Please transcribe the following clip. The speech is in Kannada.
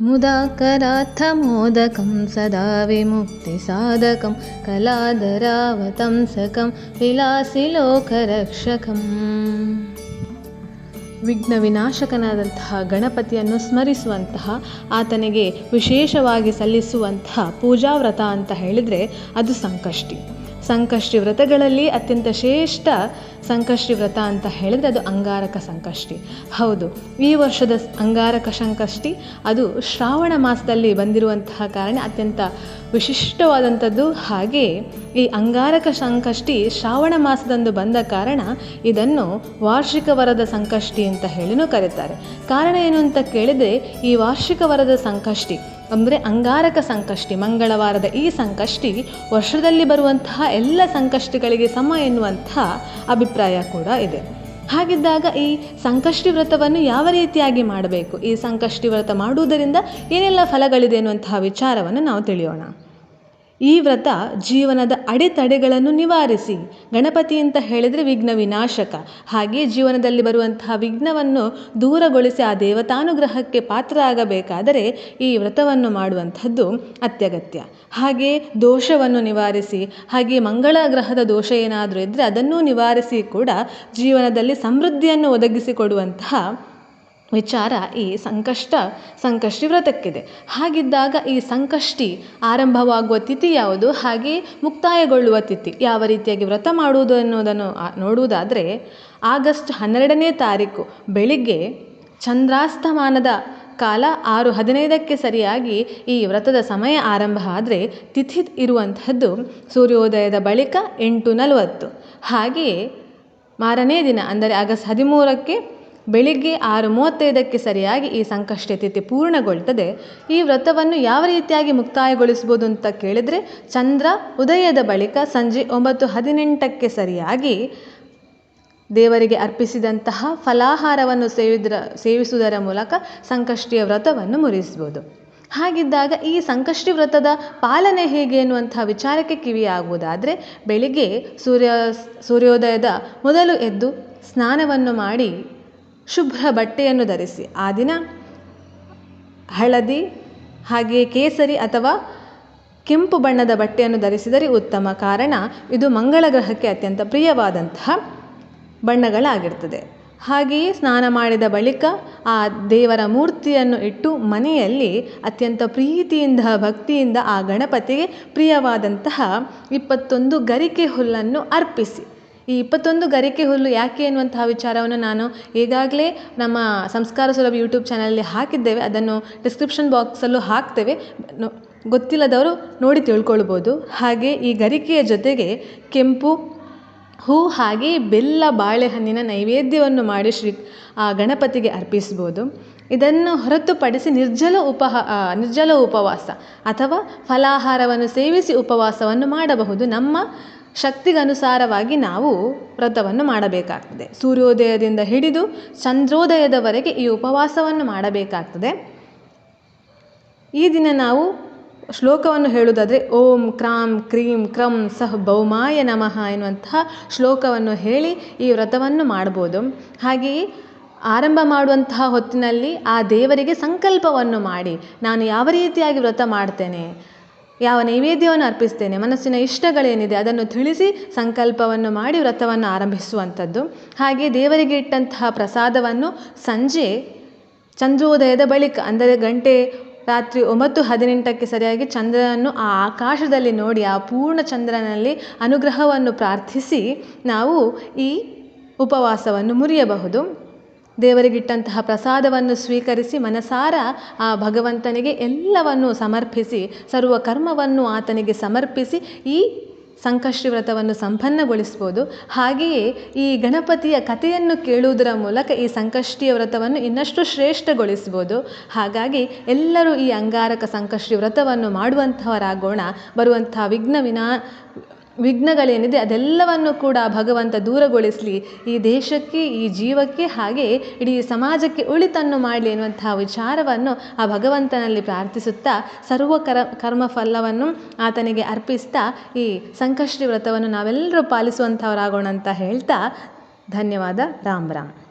मुदाकरार्थमोदकं सदा विमुक्तिसाधकं कलाधरावतंसकं विलासिलोकरक्षकम् ವಿಘ್ನ ವಿನಾಶಕನಾದಂತಹ ಗಣಪತಿಯನ್ನು ಸ್ಮರಿಸುವಂತಹ ಆತನಿಗೆ ವಿಶೇಷವಾಗಿ ಸಲ್ಲಿಸುವಂತಹ ಪೂಜಾ ವ್ರತ ಅಂತ ಹೇಳಿದರೆ ಅದು ಸಂಕಷ್ಟಿ ಸಂಕಷ್ಟಿ ವ್ರತಗಳಲ್ಲಿ ಅತ್ಯಂತ ಶ್ರೇಷ್ಠ ಸಂಕಷ್ಟಿ ವ್ರತ ಅಂತ ಹೇಳಿದರೆ ಅದು ಅಂಗಾರಕ ಸಂಕಷ್ಟಿ. ಹೌದು, ಈ ವರ್ಷದ ಅಂಗಾರಕ ಸಂಕಷ್ಟಿ ಅದು ಶ್ರಾವಣ ಮಾಸದಲ್ಲಿ ಬಂದಿರುವಂತಹ ಕಾರಣ ಅತ್ಯಂತ ವಿಶಿಷ್ಟವಾದಂಥದ್ದು. ಹಾಗೆ ಈ ಅಂಗಾರಕ ಸಂಕಷ್ಟಿ ಶ್ರಾವಣ ಮಾಸದಂದು ಬಂದ ಕಾರಣ ಇದನ್ನು ವಾರ್ಷಿಕ ವರದ ಸಂಕಷ್ಟಿ ಅಂತ ಹೇಳಿನೂ ಕರೀತಾರೆ. ಕಾರಣ ಏನು ಅಂತ ಕೇಳಿದರೆ ಈ ವಾರ್ಷಿಕ ವರದ ಸಂಕಷ್ಟಿ ಅಂದರೆ ಅಂಗಾರಕ ಸಂಕಷ್ಟಿ, ಮಂಗಳವಾರದ ಈ ಸಂಕಷ್ಟಿ ವರ್ಷದಲ್ಲಿ ಬರುವಂತಹ ಎಲ್ಲ ಸಂಕಷ್ಟಿಗಳಿಗೆ ಸಮ ಎನ್ನುವಂಥ ಅಭಿಪ್ರಾಯ ಕೂಡ ಇದೆ. ಹಾಗಿದ್ದಾಗ ಈ ಸಂಕಷ್ಟಿ ವ್ರತವನ್ನು ಯಾವ ರೀತಿಯಾಗಿ ಮಾಡಬೇಕು? ಈ ಸಂಕಷ್ಟಿ ವ್ರತ ಮಾಡುವುದರಿಂದ ಏನೆಲ್ಲ ಫಲಗಳಿದೆ ಎನ್ನುವಂತಹ ವಿಚಾರವನ್ನು ನಾವು ತಿಳಿಯೋಣ. ಈ ವ್ರತ ಜೀವನದ ಅಡೆತಡೆಗಳನ್ನು ನಿವಾರಿಸಿ. ಗಣಪತಿ ಅಂತ ಹೇಳಿದರೆ ವಿಘ್ನ ವಿನಾಶಕ. ಹಾಗೆಯೇ ಜೀವನದಲ್ಲಿ ಬರುವಂತಹ ವಿಘ್ನವನ್ನು ದೂರಗೊಳಿಸಿ ಆ ದೇವತಾನುಗ್ರಹಕ್ಕೆ ಪಾತ್ರ ಆಗಬೇಕಾದರೆ ಈ ವ್ರತವನ್ನು ಮಾಡುವಂಥದ್ದು ಅತ್ಯಗತ್ಯ. ಹಾಗೆ ದೋಷವನ್ನು ನಿವಾರಿಸಿ ಹಾಗೆ ಮಂಗಳ ಗ್ರಹದ ದೋಷ ಏನಾದರೂ ಇದ್ದರೆ ಅದನ್ನು ನಿವಾರಿಸಿ ಕೂಡ ಜೀವನದಲ್ಲಿ ಸಮೃದ್ಧಿಯನ್ನು ಒದಗಿಸಿಕೊಡುವಂತಹ ವಿಚಾರ ಈ ಸಂಕಷ್ಟ ಸಂಕಷ್ಟಿ ವ್ರತಕ್ಕಿದೆ ಹಾಗಿದ್ದಾಗ ಈ ಸಂಕಷ್ಟಿ ಆರಂಭವಾಗುವ ತಿಥಿ ಯಾವುದು? ಹಾಗೆ ಮುಕ್ತಾಯಗೊಳ್ಳುವ ತಿಥಿ ಯಾವ ರೀತಿಯಾಗಿ ವ್ರತ ಮಾಡುವುದು ಅನ್ನೋದನ್ನು ನೋಡುವುದಾದರೆ ಆಗಸ್ಟ್ ಹನ್ನೆರಡನೇ ತಾರೀಕು ಬೆಳಿಗ್ಗೆ ಚಂದ್ರಾಸ್ತಮಾನದ ಕಾಲ ಆರು ಹದಿನೈದಕ್ಕೆ ಸರಿಯಾಗಿ ಈ ವ್ರತದ ಸಮಯ ಆರಂಭ ಆದರೆ ತಿಥಿ ಇರುವಂತಹದ್ದು ಸೂರ್ಯೋದಯದ ಬಳಿಕ ಎಂಟು ನಲವತ್ತು. ಹಾಗೆಯೇ ಮಾರನೇ ದಿನ, ಅಂದರೆ ಆಗಸ್ಟ್ ಹದಿಮೂರಕ್ಕೆ ಬೆಳಿಗ್ಗೆ ಆರು ಮೂವತ್ತೈದಕ್ಕೆ ಸರಿಯಾಗಿ ಈ ಸಂಕಷ್ಟ ತಿಥಿ ಪೂರ್ಣಗೊಳ್ತದೆ. ಈ ವ್ರತವನ್ನು ಯಾವ ರೀತಿಯಾಗಿ ಮುಕ್ತಾಯಗೊಳಿಸ್ಬೋದು ಅಂತ ಕೇಳಿದರೆ, ಚಂದ್ರ ಉದಯದ ಬಳಿಕ ಸಂಜೆ ಒಂಬತ್ತು ಹದಿನೆಂಟಕ್ಕೆ ಸರಿಯಾಗಿ ದೇವರಿಗೆ ಅರ್ಪಿಸಿದಂತಹ ಫಲಾಹಾರವನ್ನು ಸೇವಿದ್ರ, ಸೇವಿಸುವುದರ ಮೂಲಕ ಸಂಕಷ್ಟಿಯ ವ್ರತವನ್ನು ಮುರಿಸ್ಬೋದು ಹಾಗಿದ್ದಾಗ ಈ ಸಂಕಷ್ಟಿ ವ್ರತದ ಪಾಲನೆ ಹೇಗೆ ಎನ್ನುವಂತಹ ವಿಚಾರಕ್ಕೆ ಕಿವಿಯಾಗುವುದಾದರೆ, ಬೆಳಿಗ್ಗೆ ಸೂರ್ಯ, ಸೂರ್ಯೋದಯದ ಮೊದಲು ಎದ್ದು ಸ್ನಾನವನ್ನು ಮಾಡಿ ಶುಭ್ರ ಬಟ್ಟೆಯನ್ನು ಧರಿಸಿ. ಆ ದಿನ ಹಳದಿ ಹಾಗೆಯೇ ಕೇಸರಿ ಅಥವಾ ಕೆಂಪು ಬಣ್ಣದ ಬಟ್ಟೆಯನ್ನು ಧರಿಸಿದರೆ ಉತ್ತಮ ಕಾರಣ ಇದು ಮಂಗಳ ಗ್ರಹಕ್ಕೆ ಅತ್ಯಂತ ಪ್ರಿಯವಾದಂತಹ ಬಣ್ಣಗಳಾಗಿರ್ತದೆ. ಹಾಗೆಯೇ ಸ್ನಾನ ಮಾಡಿದ ಬಳಿಕ ಆ ದೇವರ ಮೂರ್ತಿಯನ್ನು ಇಟ್ಟು ಮನೆಯಲ್ಲಿ ಅತ್ಯಂತ ಪ್ರೀತಿಯಿಂದ, ಭಕ್ತಿಯಿಂದ ಆ ಗಣಪತಿಗೆ ಪ್ರಿಯವಾದಂತಹ ಇಪ್ಪತ್ತೊಂದು ಗರಿಕೆ ಹುಲ್ಲನ್ನು ಅರ್ಪಿಸಿ. ಈ ಇಪ್ಪತ್ತೊಂದು ಗರಿಕೆ ಹುಲ್ಲು ಯಾಕೆ ಎನ್ನುವಂತಹ ವಿಚಾರವನ್ನು ನಾನು ಈಗಾಗಲೇ ನಮ್ಮ ಸಂಸ್ಕಾರ ಸುಲಭ ಯೂಟ್ಯೂಬ್ ಚಾನಲಲ್ಲಿ ಹಾಕಿದ್ದೇವೆ. ಅದನ್ನು ಡಿಸ್ಕ್ರಿಪ್ಷನ್ ಬಾಕ್ಸಲ್ಲೂ ಹಾಕ್ತೇವೆ. ಗೊತ್ತಿಲ್ಲದವರು ನೋಡಿ ತಿಳ್ಕೊಳ್ಬೋದು. ಹಾಗೆ ಈ ಗರಿಕೆಯ ಜೊತೆಗೆ ಕೆಂಪು, ಹೂ ಹಾಗೆ ಬೆಲ್ಲ ಬಾಳೆಹಣ್ಣಿನ ನೈವೇದ್ಯವನ್ನು ಮಾಡಿ ಶ್ರೀ ಗಣಪತಿಗೆ ಅರ್ಪಿಸ್ಬೋದು. ಇದನ್ನು ಹೊರತುಪಡಿಸಿ ನಿರ್ಜಲ ಉಪಹ ನಿರ್ಜಲ ಉಪವಾಸ ಅಥವಾ ಫಲಾಹಾರವನ್ನು ಸೇವಿಸಿ ಉಪವಾಸವನ್ನು ಮಾಡಬಹುದು. ನಮ್ಮ ಶಕ್ತಿಗನುಸಾರವಾಗಿ ನಾವು ವ್ರತವನ್ನು ಮಾಡಬೇಕಾಗ್ತದೆ. ಸೂರ್ಯೋದಯದಿಂದ ಹಿಡಿದು ಚಂದ್ರೋದಯದವರೆಗೆ ಈ ಉಪವಾಸವನ್ನು ಮಾಡಬೇಕಾಗ್ತದೆ. ಈ ದಿನ ನಾವು ಶ್ಲೋಕವನ್ನು ಹೇಳುವುದಾದರೆ, ಓಂ ಕ್ರಾಂ ಕ್ರೀಂ ಕ್ರಂ ಸಹ ಬೌಮಾಯ ನಮಃ ಎನ್ನುವಂತಹ ಶ್ಲೋಕವನ್ನು ಹೇಳಿ ಈ ವ್ರತವನ್ನು ಮಾಡ್ಬೋದು. ಹಾಗೆಯೇ ಆರಂಭ ಮಾಡುವಂತಹ ಹೊತ್ತಿನಲ್ಲಿ ಆ ದೇವರಿಗೆ ಸಂಕಲ್ಪವನ್ನು ಮಾಡಿ, ನಾನು ಯಾವ ರೀತಿಯಾಗಿ ವ್ರತ ಮಾಡ್ತೇನೆ ಯಾವ ನೈವೇದ್ಯವನ್ನು ಅರ್ಪಿಸ್ತೇನೆ, ಮನಸ್ಸಿನ ಇಷ್ಟಗಳೇನಿದೆ ಅದನ್ನು ತಿಳಿಸಿ ಸಂಕಲ್ಪವನ್ನು ಮಾಡಿ ವ್ರತವನ್ನು ಆರಂಭಿಸುವಂಥದ್ದು. ಹಾಗೆ ದೇವರಿಗೆ ಇಟ್ಟಂತಹ ಪ್ರಸಾದವನ್ನು ಸಂಜೆ ಚಂದ್ರೋದಯದ ಬಳಿಕ, ಅಂದರೆ ಗಂಟೆ ರಾತ್ರಿ ಒಂಬತ್ತು ಹದಿನೆಂಟಕ್ಕೆ ಸರಿಯಾಗಿ ಚಂದ್ರನನ್ನು ಆ ಆಕಾಶದಲ್ಲಿ ನೋಡಿ, ಆ ಪೂರ್ಣ ಚಂದ್ರನಲ್ಲಿ ಅನುಗ್ರಹವನ್ನು ಪ್ರಾರ್ಥಿಸಿ ನಾವು ಈ ಉಪವಾಸವನ್ನು ಮುರಿಯಬಹುದು. ದೇವರಿಗಿಟ್ಟಂತಹ ಪ್ರಸಾದವನ್ನು ಸ್ವೀಕರಿಸಿ ಮನಸಾರ ಆ ಭಗವಂತನಿಗೆ ಎಲ್ಲವನ್ನು ಸಮರ್ಪಿಸಿ ಸರ್ವ ಕರ್ಮವನ್ನು ಆತನಿಗೆ ಸಮರ್ಪಿಸಿ ಈ ಸಂಕಷ್ಟಿ ವ್ರತವನ್ನು ಸಂಪನ್ನಗೊಳಿಸ್ಬೋದು. ಹಾಗೆಯೇ ಈ ಗಣಪತಿಯ ಕಥೆಯನ್ನು ಕೇಳುವುದರ ಮೂಲಕ ಈ ಸಂಕಷ್ಟಿಯ ವ್ರತವನ್ನು ಇನ್ನಷ್ಟು ಶ್ರೇಷ್ಠಗೊಳಿಸ್ಬೋದು. ಹಾಗಾಗಿ ಎಲ್ಲರೂ ಈ ಅಂಗಾರಕ ಸಂಕಷ್ಟಿ ವ್ರತವನ್ನು ಮಾಡುವಂಥವರಾಗೋಣ, ಬರುವಂಥ ವಿಘ್ನ ವಿನಾ ವಿಘ್ನಗಳೇನಿದೆ ಅದೆಲ್ಲವನ್ನು ಕೂಡ ಭಗವಂತ ದೂರಗೊಳಿಸಲಿ. ಈ ದೇಶಕ್ಕೆ, ಈ ಜೀವಕ್ಕೆ ಹಾಗೆ ಇಡೀ ಸಮಾಜಕ್ಕೆ ಉಳಿತನ್ನು ಮಾಡಲಿ ಎನ್ನುವಂತಹ ವಿಚಾರವನ್ನು ಆ ಭಗವಂತನಲ್ಲಿ ಪ್ರಾರ್ಥಿಸುತ್ತಾ ಸರ್ವ ಕರ ಕರ್ಮ ಫಲವನ್ನು ಆತನಿಗೆ ಅರ್ಪಿಸ್ತಾ ಈ ಸಂಕಷ್ಟಿ ವ್ರತವನ್ನು ನಾವೆಲ್ಲರೂ ಪಾಲಿಸುವಂಥವರಾಗೋಣ ಅಂತ ಹೇಳ್ತಾ ಧನ್ಯವಾದ. ರಾಮ್ ರಾಮ್.